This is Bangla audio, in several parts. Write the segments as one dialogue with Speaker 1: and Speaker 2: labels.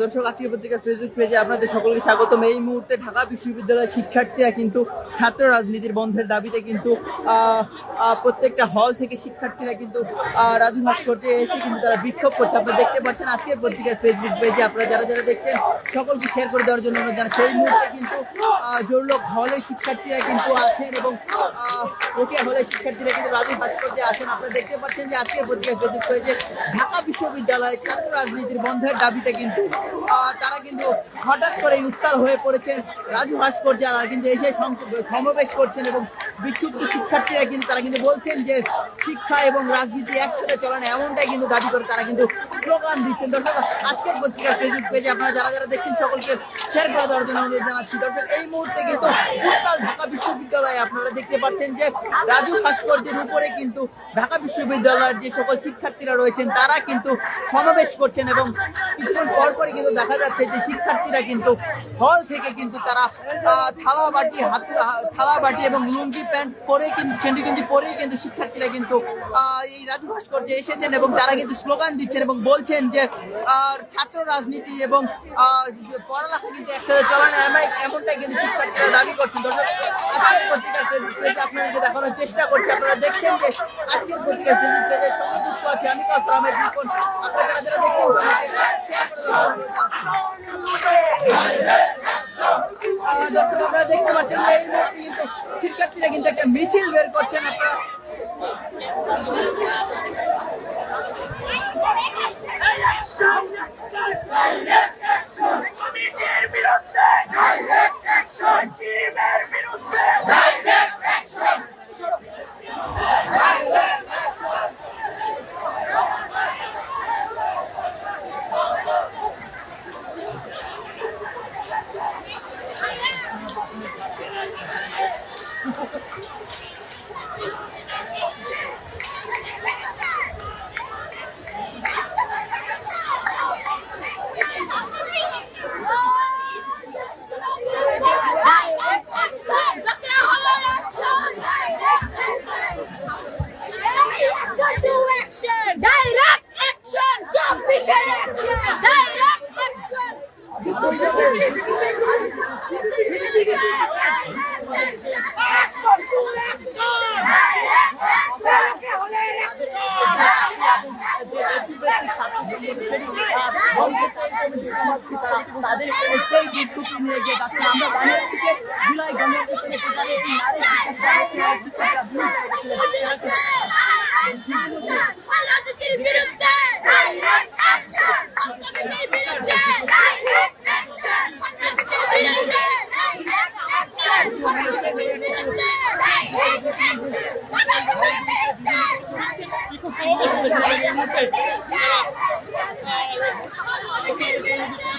Speaker 1: দর্শক আজকে পত্রিকার ফেসবুক পেজে আপনাদের সকলকে স্বাগতম। এই মুহূর্তে ঢাকা বিশ্ববিদ্যালয়ের শিক্ষার্থীরা কিন্তু ছাত্র রাজনীতির বন্ধের দাবিতে কিন্তু প্রত্যেকটা হল থেকে শিক্ষার্থীরা কিন্তু আহ, রাজু ভাস্কর্যে এসে কিন্তু তারা বিক্ষোভ করছে। আপনারা দেখতে পাচ্ছেন আজকে পত্রিকার ফেসবুক পেজে আপনারা যারা যারা দেখছেন সকলকে শেয়ার করে দেওয়ার জন্য অনুরোধ জানাচ্ছি। এই মুহূর্তে কিন্তু জোরলোক হলের শিক্ষার্থীরা কিন্তু আছেন এবং রোকেয়া হলের শিক্ষার্থীরা কিন্তু রাজু ভাস্কর্যে আছেন। আপনারা দেখতে পাচ্ছেন যে আজকে পত্রিকার ফেসবুক পেজে ঢাকা বিশ্ববিদ্যালয়ে ছাত্র রাজনীতির বন্ধের দাবিতে কিন্তু তারা কিন্তু হঠাৎ করে উত্তাল হয়ে পড়েছেন। রাজু ভাস্কর্যে তারা কিন্তু এসে সমাবেশ করছেন এবং বিক্ষুব্ধ শিক্ষার্থীরা কিন্তু, তারা কিন্তু বলছেন যে শিক্ষা এবং রাজনীতি একসাথে চলানো এমনটাই কিন্তু দাবি করে তারা কিন্তু স্লোগান দিচ্ছেন। দর্শক, আজকের পত্রিকার ফেসবুক পেজে আপনারা যারা যারা দেখছেন সকলকে শেয়ার করে দেওয়ার জন্য অনুরোধ জানাচ্ছি। দর্শক, এই মুহূর্তে কিন্তু উত্তাল ঢাকা বিশ্ববিদ্যালয়ে আপনারা দেখতে পাচ্ছেন যে রাজু ভাস্কর্যের উপরে কিন্তু ঢাকা বিশ্ববিদ্যালয়ের যে সকল শিক্ষার্থীরা রয়েছেন, তারা কিন্তু সমাবেশ করছেন এবং কিছুক্ষণ পর পরই কিন্তু দেখা যাচ্ছে যে শিক্ষার্থীরা কিন্তু হল থেকে কিন্তু তারা থালা বাটি হাতু থালা বাটি এবং লুঙ্গি প্যান্ট পরে কিন্তু সেন্ডি কিন্তু পরেই কিন্তু শিক্ষার্থীরা কিন্তু এই রাজু ভাস্কর্যে এসেছেন এবং তারা কিন্তু স্লোগান দিচ্ছেন এবং বলছেন যে ছাত্র রাজনীতি এবং পড়ালেখা কিন্তু একসাথে চলানো এমন- এমনটাই কিন্তু শিক্ষার্থীরা দাবি করছেন। দর্শক পত্রিকার পেজে আপনাদেরকে দেখানোর চেষ্টা করছি, আপনারা দেখছেন যে আজকের পত্রিকার ফেসবুক পেজের সঙ্গে যুক্ত আছে আমি আপনারা যারা যারা দেখছেন দর্শক, আপনারা দেখতে পাচ্ছেন যে এই মুহূর্তে কিন্তু শিক্ষার্থীরা কিন্তু একটা মিছিল বের করছেন। আপনারা
Speaker 2: いいね。
Speaker 3: তাদের সেই বিদ্যুৎ নিয়ে গিয়ে যাচ্ছে আমরা বাংলা থেকে জুলাই শিক্ষার্থীরা
Speaker 2: রাজনীতির বিরুদ্ধে Direct action!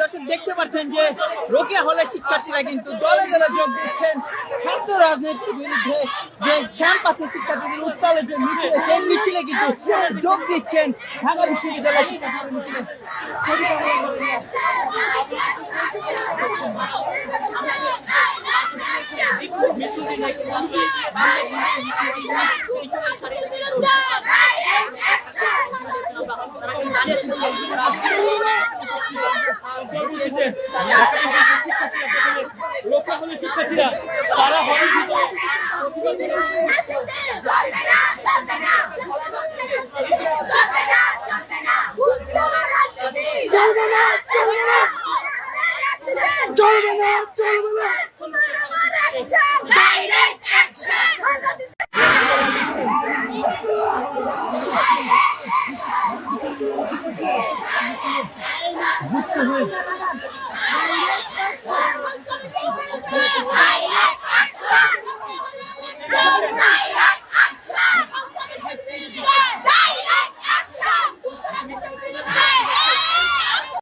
Speaker 1: দর্শক, দেখতে পাচ্ছেন যে রোকেয়া হলে শিক্ষার্থীরা কিন্তু দলে দলে যোগ দিচ্ছেন। ছাত্র রাজনীতির বিরুদ্ধে যে ক্যাম্পাসের শিক্ষার্থীদের উত্তালের যে মিছিল, সেই মিছিলে কিন্তু যোগ দিচ্ছেন ঢাকা বিশ্ববিদ্যালয়ের শিক্ষার্থীদের মিছিলে
Speaker 4: শিক্ষার্থীরা তারা হলের
Speaker 2: চলবে না চলবে না
Speaker 4: চলবে না
Speaker 2: ডাইরেক্ট অ্যাকশন
Speaker 4: হয়ে